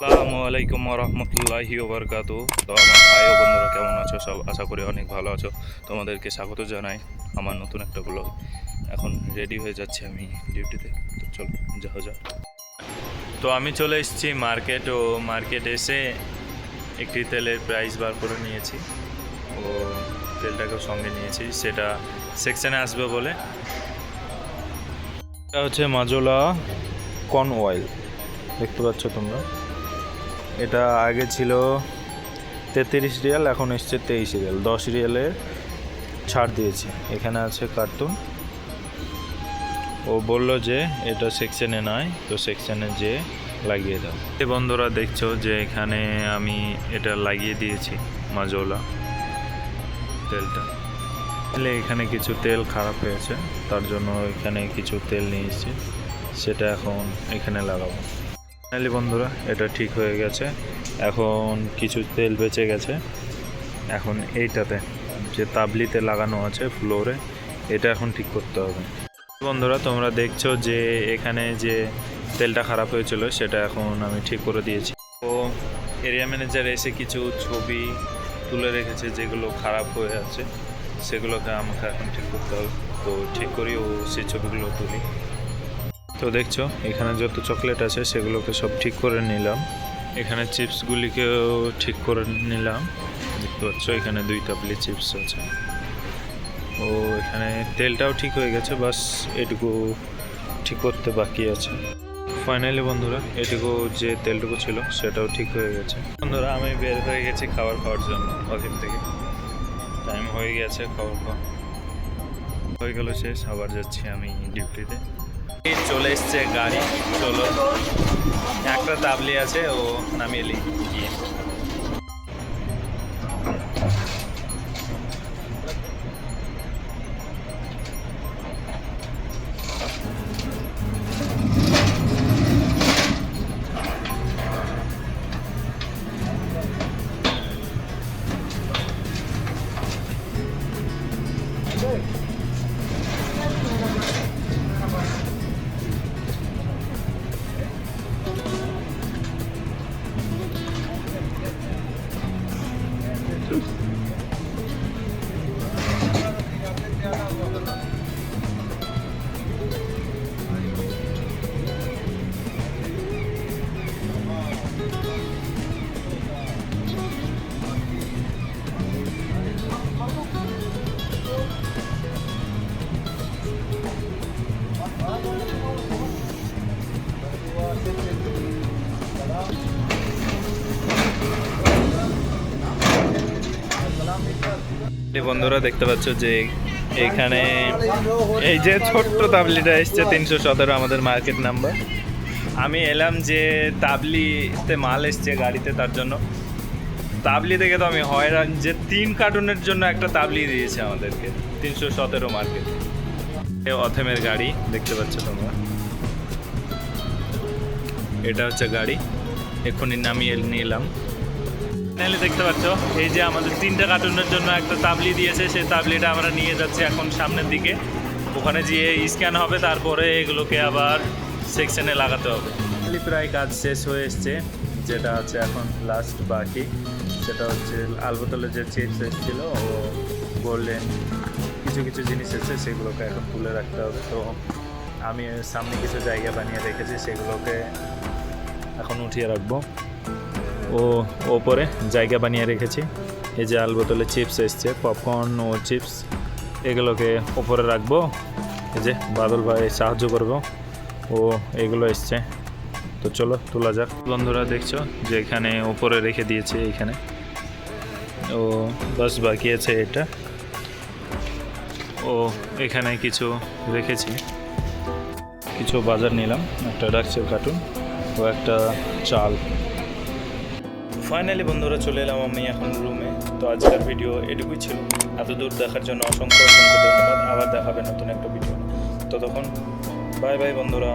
আসসালামু আলাইকুম রহমতুল্লাহি ওবরকাতু। তো আমার ভাই ও বন্ধুরা কেমন আছো? সব আশা করি অনেক ভালো আছো। তোমাদেরকে স্বাগত জানাই আমার নতুন একটা ব্লগ এখন রেডি হয়ে যাচ্ছি আমি ডিউটিতে তো চলো যাও যা তো আমি চলে এসেছি মার্কেট ও মার্কেট এসে একটি তেলের প্রাইস বার করে নিয়েছি। ও তেলটাকেও সঙ্গে নিয়েছি, সেটা সেকশনে আসবে বলে। এটা হচ্ছে মাজোলা কর্ন অয়েল। দেখতে পাচ্ছ তোমরা? এটা আগে ছিল তেত্রিশ রিয়াল, এখন এসছে তেইশ রিয়াল। দশ রিয়ালের ছাড় দিয়েছে। এখানে আছে কার্টুন। ও বলল যে, এটা সেকশনে নয় তো সেকশনে যে লাগিয়ে দাও। এই বন্ধুরা দেখছ যে, এখানে আমি এটা লাগিয়ে দিয়েছি মাজোলা তেলটা। তাহলে এখানে কিছু তেল খারাপ হয়েছে, তার জন্য এখানে কিছু তেল নিয়ে এসেছি, সেটা এখন এখানে লাগাবো। ফাইনালি বন্ধুরা, এটা ঠিক হয়ে গেছে। এখন কিছু তেল বেঁচে গেছে। এখন এইটাতে, যে তাবলিতে লাগানো আছে ফ্লোরে, এটা এখন ঠিক করতে হবে। বন্ধুরা, তোমরা দেখছ যে এখানে যে তেলটা খারাপ হয়েছিল, সেটা এখন আমি ঠিক করে দিয়েছি। তো এরিয়া ম্যানেজার এসে কিছু ছবি তুলে রেখেছে যেগুলো খারাপ হয়ে আছে। সেগুলোকে আমাকে এখন ঠিক করতে হবে। তো ঠিক করি, ও সেই ছবিগুলো তুলি। তো দেখছ, এখানে যত চকলেট আছে সেগুলোকে সব ঠিক করে নিলাম। এখানে চিপসগুলিকেও ঠিক করে নিলাম। দেখতে পাচ্ছ, এখানে দুই তাবলি চিপস আছে। ও, এখানে তেলটাও ঠিক হয়ে গেছে, বাস এটুকু ঠিক করতে বাকি আছে। ফাইনালি বন্ধুরা, এটুকু যে তেলটুকু ছিল সেটাও ঠিক হয়ে গেছে। বন্ধুরা, আমি বের হয়ে গেছি খাবার খাওয়ার জন্য অফিস থেকে। টাইম হয়ে গেছে খাবার খাওয়া হয়ে গেল শেষ, আবার যাচ্ছি আমি ডিউটিতে চলে এসছে গাড়ি চলো। একটা তাবলি আছে ও নামিয়ে লি গিয়ে এই বন্ধুরা দেখতে পাচ্ছ যে এখানে এই যে ছোট্ট তাবলিটা এসছে তিনশো সতেরো, আমাদের মার্কেট নাম্বার আমি এলাম যে তাবলিতে মাল এসছে গাড়িতে তার জন্য। তাবলি থেকে তো আমি হয়রান যে তিন কার্টুনের জন্য একটা তাবলি দিয়েছে আমাদেরকে, তিনশো সতেরো মার্কেট অথেমের গাড়ি, দেখতে পাচ্ছ তোমরা। এটা হচ্ছে গাড়ি। এক্ষুনি নামিয়ে নিলাম। চ্যানেলে দেখতে পাচ্ছ। এই যে আমাদের তিনটা কার্টুনের জন্য একটা তাবলি দিয়েছে, সেই তাবলিটা আমরা নিয়ে যাচ্ছি এখন সামনের দিকে। ওখানে গিয়ে স্ক্যান হবে, তারপরে এগুলোকে আবার সেকশনে লাগাতে হবে। প্রায় কাজ শেষ হয়ে এসছে, যেটা আছে এখন লাস্ট বাকি। সেটা হচ্ছে আলবোতলে যে চিপস এসেছিল, ও গোল্ডেন কিছু কিছু জিনিস এসেছে, সেগুলোকে এখন তুলে রাখতে হবে। তো আমি সামনে কিছু জায়গা বানিয়ে রেখেছি, সেগুলোকে এখন উঠিয়ে রাখব। ও ওপরে জায়গা বানিয়ে রেখেছি। এই যে আল বোতলে চিপস এসছে পপকর্ন ও চিপস এগুলোকে ওপরে রাখব। এই যে বাদল ভাই সাহায্য করব, ও এগুলো এসছে। তো চলো, তোলা যাক। বন্ধুরা দেখছ যে এখানে ওপরে রেখে দিয়েছে এখানে। ও, বাস বাকি আছে এটা। ও, এখানে কিছু রেখেছি। কিছু বাজার নিলাম, একটা ডাকসের কার্টুন ও একটা চাল। ফাইনালি বন্ধুরা, চলে এলাম আমি এখন রুমে তো আজকের ভিডিও এটুকুই ছিল। এত দূর দেখার জন্য অসংখ্য অসংখ্য ধন্যবাদ। আবার দেখাবে নতুন একটা ভিডিও ততক্ষণ বাই বাই বন্ধুরা।